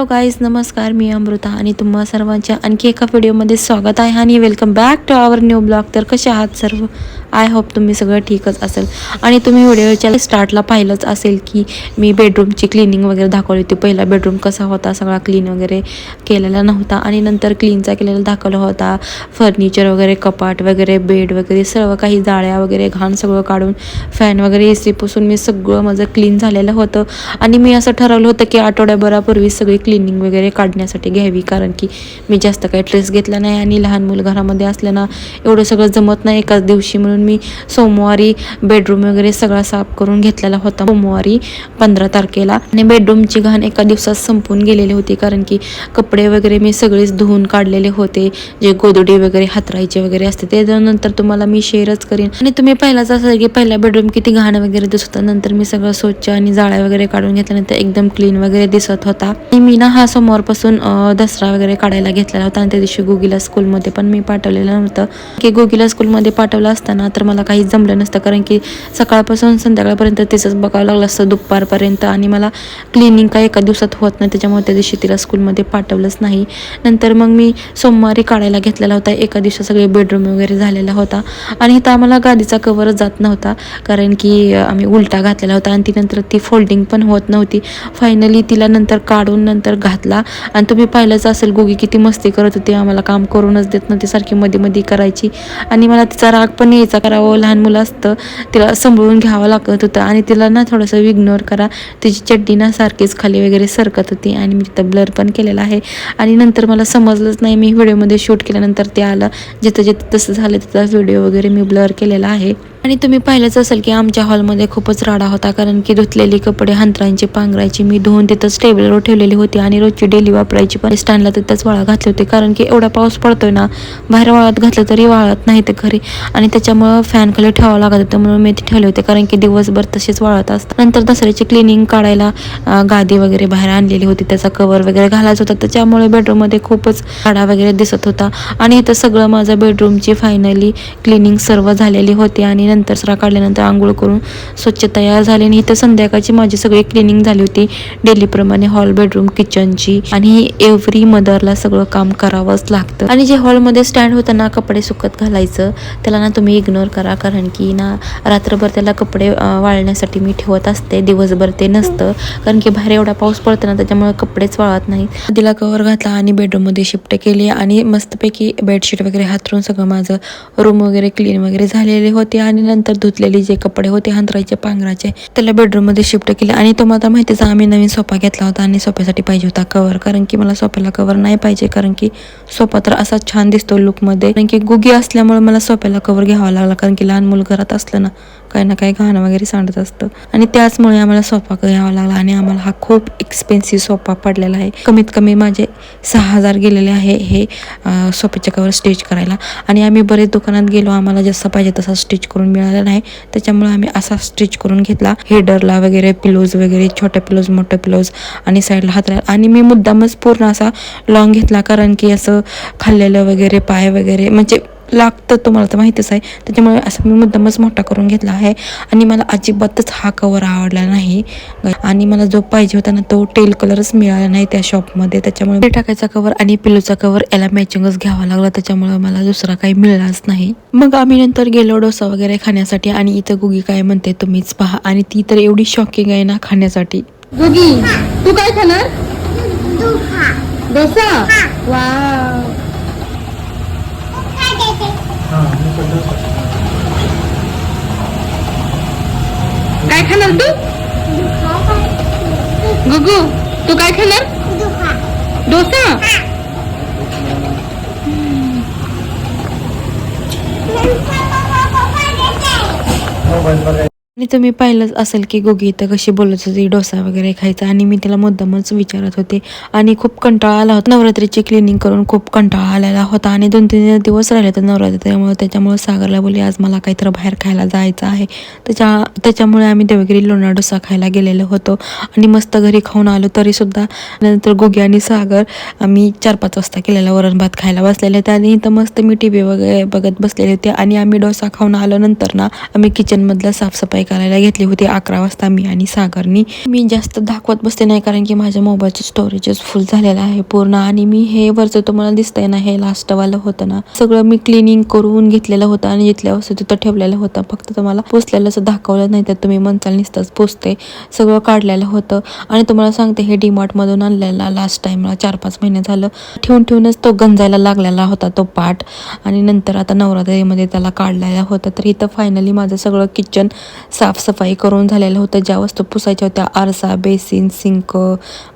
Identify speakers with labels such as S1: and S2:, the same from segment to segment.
S1: Hello guys नमस्कार मी अमृता आणि तुम्हा सर्वांच्या आणखी एका व्हिडिओमध्ये स्वागत आहे आणि welcome back to our new blog तर कसे आहात सर्व? आय होप तुम्ही सगळं ठीकच असेल. आणि तुम्ही व्हिडिओच्या स्टार्टला पाहिलंच असेल की मी बेडरूमची क्लिनिंग वगैरे दाखवली होती. पहिला बेडरूम कसा होता सगळा क्लीन वगैरे केलेला नव्हता. आणि नंतर क्लीनचा केलेला दाखवला होता. फर्निचर वगैरे कपाट वगैरे बेड वगैरे सर्व काही जाळ्या वगैरे घाण सगळं काढून फॅन वगैरे ए सीपासून मी सगळं माझं क्लीन झालेलं होतं. आणि मी असं ठरवलं होतं की आठवड्याभरापूर्वी सगळी क्लिनिंग वगैरे काढण्यासाठी घ्यावी. कारण की मी जास्त काही ड्रेस घेतला नाही आणि लहान मुलं घरामध्ये असल्यानं एवढं सगळं जमत नाही. एकाच दिवशी म्हणून मी सोमवारी बेडरूम वगैरे सगळा साफ करून घेतलेला होता. सोमवारी पंधरा तारखेला. आणि बेडरूमची घाण एका दिवसात संपून गेलेली होती कारण की कपडे वगैरे मी सगळेच धुवून काढलेले होते. जे गोदडी वगैरे हातरायचे वगैरे असते त्याच्यानंतर तुम्हाला मी शेअरच करीन. आणि तुम्ही पहिलाच असं की पहिला बेडरूम किती घाण वगैरे दिसत नंतर मी सगळं स्वच्छ आणि जाळ्या वगैरे काढून घेतल्यानंतर एकदम क्लीन वगैरे दिसत होता. आणि मी ना हा सोमवारपासून दसरा वगैरे काढायला घेतलेला होता. आणि त्या दिवशी गुगीला स्कूलमध्ये पण मी पाठवलेलं नव्हतं. की गुगीला स्कूलमध्ये पाठवलं असताना तर मला काही जमलं नसतं. कारण की सकाळपासून संध्याकाळपर्यंत तिचंच बघावं लागलं असतं दुपारपर्यंत. आणि मला क्लिनिंग काय एका दिवसात होत नाही. त्याच्यामुळे त्या दिवशी तिला स्कूलमध्ये पाठवलंच नाही. नंतर मग मी सोमवारी काढायला घेतलेला होता. एका दिवशी सगळे बेडरूम वगैरे झालेला होता. आणि इथं आम्हाला गादीचा कवरच जात नव्हता. कारण की आम्ही उलटा घातलेला होता. आणि ती नंतर ती फोल्डिंग पण होत नव्हती. फायनली तिला नंतर काढून नंतर घातला. आणि तुम्ही पाहिलंच असेल गोगी किती मस्ती करत होती. आम्हाला काम करूनच देत नव्हती. सारखी मध्ये मध्ये करायची. आणि मला तिचा राग पण यायचा. करावं लहान मुलं असतं तिला सांभाळून घ्यावं लागत होतं आणि तिला ना थोडंसं इग्नोर करा. तिची चड्डी ना सारखीच खाली वगैरे सरकत होती आणि मी तिथं ब्लर पण केलेला आहे. आणि नंतर मला समजलंच नाही मी व्हिडिओमध्ये शूट केल्यानंतर ते आलं. जिथं जिथं तसं झालं तिथं व्हिडिओ वगैरे मी ब्लर केलेला आहे. आणि तुम्ही पाहिलंच असेल की आमच्या हॉलमध्ये खूपच राडा होता कारण की धुतलेली कपडे हंतरांची पांघरायची मी धुवून तिथंच टेबलवर ठेवलेली होती आणि रोजची डेली वापरायची पण. स्टँडला तिथंच वाळा घातले होते कारण की एवढा पाऊस पडतोय ना बाहेर वाळत घातलं तरी वाळत नाही ते घरी. आणि त्याच्यामुळं फॅन खाली ठेवावं लागत होतं म्हणून मी ते ठेवले होते कारण की दिवसभर तसेच वाळत असतात. नंतर दसऱ्याची क्लिनिंग काढायला गादी वगैरे बाहेर आणलेली होती त्याचा कवर वगैरे घालायचा होता. त्याच्यामुळे बेडरूममध्ये खूपच राडा वगैरे दिसत होता. आणि इथं सगळं माझं बेडरूमची फायनली क्लिनिंग सर्व झालेली होती आणि नंतर सरा काढल्यानंतर आंघोळ करून स्वच्छ तयार झाली आणि इथं संध्याकाळची माझी सगळी क्लिनिंग झाली होती. डेलीप्रमाणे हॉल बेडरूम किचनची आणि एव्हरी मदरला सगळं काम करावंच लागतं. आणि जे हॉलमध्ये स्टँड होतं ना कपडे सुकत घालायचं त्याला ना तुम्ही इग्नोर करा. कारण की ना रात्रभर त्याला कपडे वाळण्यासाठी मी ठेवत असते. दिवसभर ते नसतं. कारण की बाहेर एवढा पाऊस पडतो ना त्याच्यामुळे कपडेच वाळत नाही तिला कवर घातला आणि बेडरूममध्ये शिफ्ट केली आणि मस्तपैकी बेडशीट वगैरे हातरून सगळं माझं रूम वगैरे क्लीन वगैरे झालेले होते. आणि नंतर धुतलेले जे कपडे होते हंतराचे पांघराचे त्याला बेडरूममध्ये शिफ्ट केले. आणि तो मला माहितीच आम्ही नवीन सोफा घेतला होता आणि सोफ्यासाठी पाहिजे होता कवर कारण की मला सोफ्याला कवर नाही पाहिजे कारण की सोफा तर असा छान दिसतो लुकमध्ये कारण की गुगी असल्यामुळे मला सोफ्याला कवर घ्यावा लागला कारण की लहान मुलं घरात असलं ना काही ना काही घाणं वगैरे सांडत असतं. आणि त्याचमुळे आम्हाला सोफा घ्यावा लागला आणि आम्हाला हा खूप एक्सपेन्सिव्ह सोफा पडलेला आहे. कमीत कमी माझे सहा हजार गेलेले आहे हे सोफ्याच्या कवर स्टिच करायला. आणि आम्ही बरेच दुकानात गेलो आम्हाला जसं पाहिजे तसा स्टिच करून मिळाला नाही. त्याच्यामुळे आम्ही असा स्टिच करून घेतला. हेडरला वगैरे पिलोज वगैरे छोट्या पिलोज मोठ्या पिलोज आणि साईडला हात आणि मी मुद्दामच पूर्ण असा लॉंग घेतला कारण की असं खाल्लेलं वगैरे पाय वगैरे म्हणजे लागतं तुम्हाला तर माहितीच आहे. त्याच्यामुळे असं मी मुद्दामच मोठा करून घेतला आहे. आणि मला अजिबातच हा कवर आवडला नाही. आणि मला जो पाहिजे होता ना तो टेल कलरच मिळाला नाही त्या शॉपमध्ये त्याच्यामुळे टाकायचा कवर आणि पिलोचा कवर याला मॅचिंगच घ्यावा लागला. त्याच्यामुळे मला दुसरा काही मिळालाच नाही. मग आम्ही नंतर गेलो डोसा वगैरे खाण्यासाठी. आणि इथं गुगी काय म्हणते तुम्हीच पहा. आणि ती तर एवढी शॉकिंग आहे ना खाण्यासाठी.
S2: गुगी तू काय खाणार? डोसा. वाव काय खाणार तू गुगू तू काय खाणार डोसा
S1: आणि तुम्ही पाहिलंच असेल की गोगी इथं कशी बोलत होती डोसा वगैरे खायचा. आणि मी तिला मुद्दामच विचारत होते. आणि खूप कंटाळा आला होता. नवरात्रीची क्लिनिंग करून खूप कंटाळा आलेला होता. आणि दोन तीन दिवस राहिले तर नवरात्री त्यामुळे त्याच्यामुळे सागरला बोलली आज मला काहीतरी बाहेर खायला जायचं आहे. त्याच्या त्याच्यामुळे आम्ही देवगिरी लोणा डोसा खायला गेलेलो होतो. आणि मस्त घरी खाऊन आलो. तरी सुद्धा नंतर गोगी आणि सागर आम्ही चार पाच वाजता केलेला वरण भात खायला बसलेले होते. आणि इथं मस्त मी टी व्ही वगैरे बघत बसलेले होते. आणि आम्ही डोसा खाऊन आलो नंतर ना आम्ही किचनमधलं साफसफाई करायला घेतली होती. अकरा वाजता मी आणि सागरनी. मी जास्त दाखवत बसते नाही कारण की माझ्या मोबाईलचं स्टोरेजच फुल झालेलं आहे पूर्ण. आणि मी हे वरचं तुम्हाला दिसतंय ना हे लास्टवालं होतं ना. सगळं मी क्लिनिंग करून घेतलेलं होतं आणि जिथल्या वस्तू तिथं ठेवलेलं होतं. फक्त तुम्हाला पोचलेलं असं दाखवलं नाही तर तुम्ही मनचाल निसताच पोचते सगळं काढलेलं होतं. आणि तुम्हाला सांगते हे डीमार्टमधून आणलेला लास्ट टाईमला चार पाच महिने झालं. ठेवून ठेवूनच तो गंजायला लागलेला होता तो पाठ. आणि नंतर आता नवरात्रीमध्ये त्याला काढलेला होता. तर इथं फायनली माझं सगळं किचन साफसफाई करून झालेलं होतं. ज्या वस्तू पुसायच्या होत्या आरसा बेसिन सिंक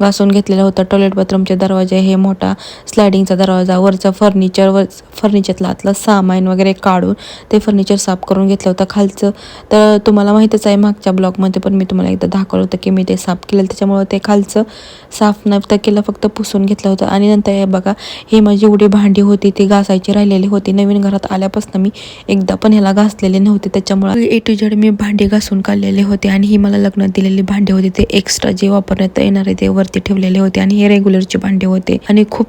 S1: घासून घेतलेलं होतं. टॉयलेट बाथरूमचे दरवाजे हे मोठा स्लायडिंगचा दरवाजा वरचं फर्निचर वर फर्निचरला आतलं सामान वगैरे काढून ते फर्निचर साफ करून घेतलं होतं खालचं. तर तुम्हाला माहीतच आहे मागच्या ब्लॉगमध्ये पण मी तुम्हाला एकदा दाखवलं होतं की मी ते साफ केलं. त्याच्यामुळं ते खालचं साफ नव्हतं केलं फक्त पुसून घेतलं होतं. आणि नंतर हे बघा हे माझी एवढी भांडी होती ती घासायची राहिलेली होती. नवीन घरात आल्यापासून मी एकदा पण ह्याला घासलेले नव्हते. त्याच्यामुळं ए टू जेड मी भांडी घासून काढलेले होते आणि ही मला लग्नात दिलेली भांडी होती. ते एक्स्ट्रा जे वापरण्यात येणार आहे ते वरती ठेवलेले होते आणि हे रेग्युलरचे भांडे होते. आणि खूप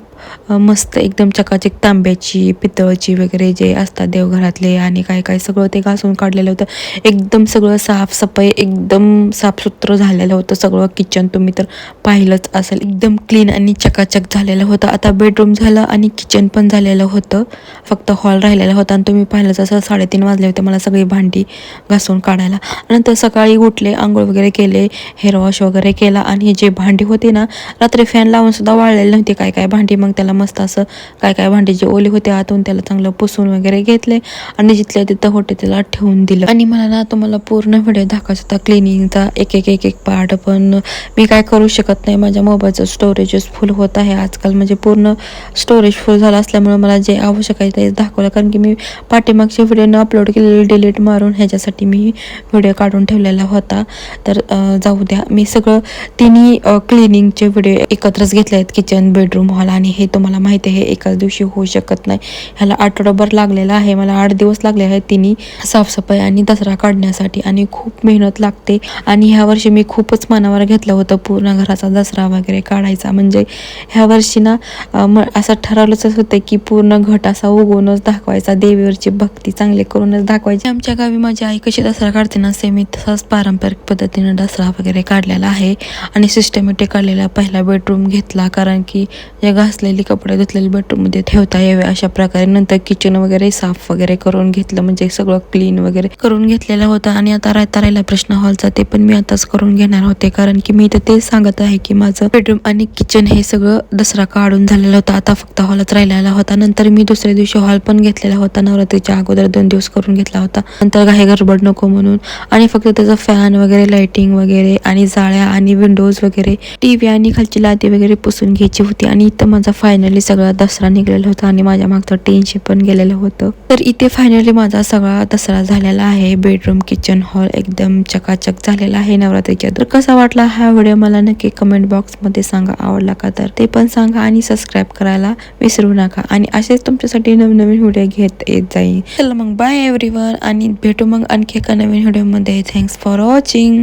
S1: मस्त एकदम चकाचक तांब्याची पितळची वगैरे जे असतात देवघरातले आणि काय काय सगळं ते घासून काढलेलं होतं. एकदम सगळं साफसफाई एकदम साफसुथरं झालेलं होतं सगळं किचन तुम्ही तर पाहिलंच असेल. एकदम क्लीन आणि चकाचक झालेलं होतं. आता बेडरूम झालं आणि किचन पण झालेलं होतं. फक्त हॉल राहिलेला होता आणि तुम्ही पाहिलंच असं साडेतीन वाजले होते मला सगळी भांडी घासून काढायला. नंतर सकाळी उठले आंघोळ वगैरे केले हेअर वॉश वगैरे केला आणि हे जे भांडी होती ना रात्री फॅन लावून सुद्धा वाळलेले नव्हती. काय काय भांडी मग त्याला मस्त असं काय काय भांडी जे ओले होते आतून त्याला चांगलं पुसून वगैरे घेतले आणि जिथल्या तिथं होते त्याला ठेवून दिलं. आणि मला ना तुम्हाला पूर्ण व्हिडिओ दाखवायचा होता क्लिनिंगचा एक एक एक एक पार्ट पण मी काय करू शकत नाही माझ्या मोबाईलचं स्टोरेजच फुल होत आहे. आजकाल म्हणजे पूर्ण स्टोरेज फुल झालं असल्यामुळे मला जे आवश्यक आहे ते दाखवलं. कारण की मी पाठीमागच्या व्हिडिओनं अपलोड केलेले डिलीट मारून ह्याच्यासाठी मी व्हिडिओ काढून ठेवलेला होता. तर जाऊ द्या. मी सगळं तिन्ही क्लिनिंगचे व्हिडिओ एकत्रच घेतले आहेत किचन बेडरूम हॉल आणि हे तुम्हाला माहिती आहे हे एकाच दिवशी होऊ शकत नाही. ह्याला आठवडाभर लागलेला आहे मला आठ दिवस लागले आहेत तिने साफसफाई आणि दसरा काढण्यासाठी आणि खूप मेहनत लागते. आणि ह्या वर्षी मी खूपच मनावर घेतलं होतं पूर्ण घराचा दसरा वगैरे काढायचा. म्हणजे ह्या वर्षी ना म असं ठरवलंच होतं की पूर्ण घट असा उगवूनच दाखवायचा. देवीवरची भक्ती चांगली करूनच दाखवायची. आमच्या गावी माझी आई कशी दसरा काढते ना सेमी मी तसाच पारंपरिक पद्धतीनं दसरा वगैरे काढलेला आहे. आणि सिस्टमॅटिक काढलेला पहिला बेडरूम घेतला. कारण की जे असलेले कपडे धुतलेले बेडरूममध्ये ठेवता यावे अशा प्रकारे. नंतर किचन वगैरे साफ वगैरे करून घेतलं म्हणजे सगळं क्लीन वगैरे करून घेतलेलं होतं. आणि आता राहता राहिला प्रश्न हॉलचा ते पण मी आताच करून घेणार होते. कारण की मी तर तेच सांगत आहे की माझं बेडरूम आणि किचन हे सगळं दसरा काढून झालेलं होतं. आता फक्त हॉलच राहिलेला होता. नंतर मी दुसऱ्या दिवशी हॉल पण घेतलेला होता. नवरात्रीच्या अगोदर दोन दिवस करून घेतला होता. नंतर काही गडबड नको म्हणून. आणि फक्त त्याचं फॅन वगैरे लाइटिंग वगैरे आणि जाळ्या आणि विंडोज वगैरे टीव्ही आणि खालची लादी वगैरे पुसून घ्यायची होती. आणि इथं माझा फायनली सगळा दसरा निघलेला होता आणि माझ्या मागचं टेन्शन पण गेलेलं होतं. तर इथे फायनली माझा सगळा दसरा झालेला आहे. बेडरूम किचन हॉल एकदम चकाचक झालेला आहे नवरात्रीच्या. तर कसा वाटला हा व्हिडिओ मला नक्की कमेंट बॉक्समध्ये सांगा. आवडला का तर ते पण सांगा आणि सबस्क्राईब करायला विसरू नका. आणि असेच तुमच्यासाठी नवीन नवीन व्हिडिओ घेत येत जाईल चला मग बाय एव्हरीवन आणि भेटू मग आणखी एका नवीन व्हिडिओमध्ये थँक्स फॉर वॉचिंग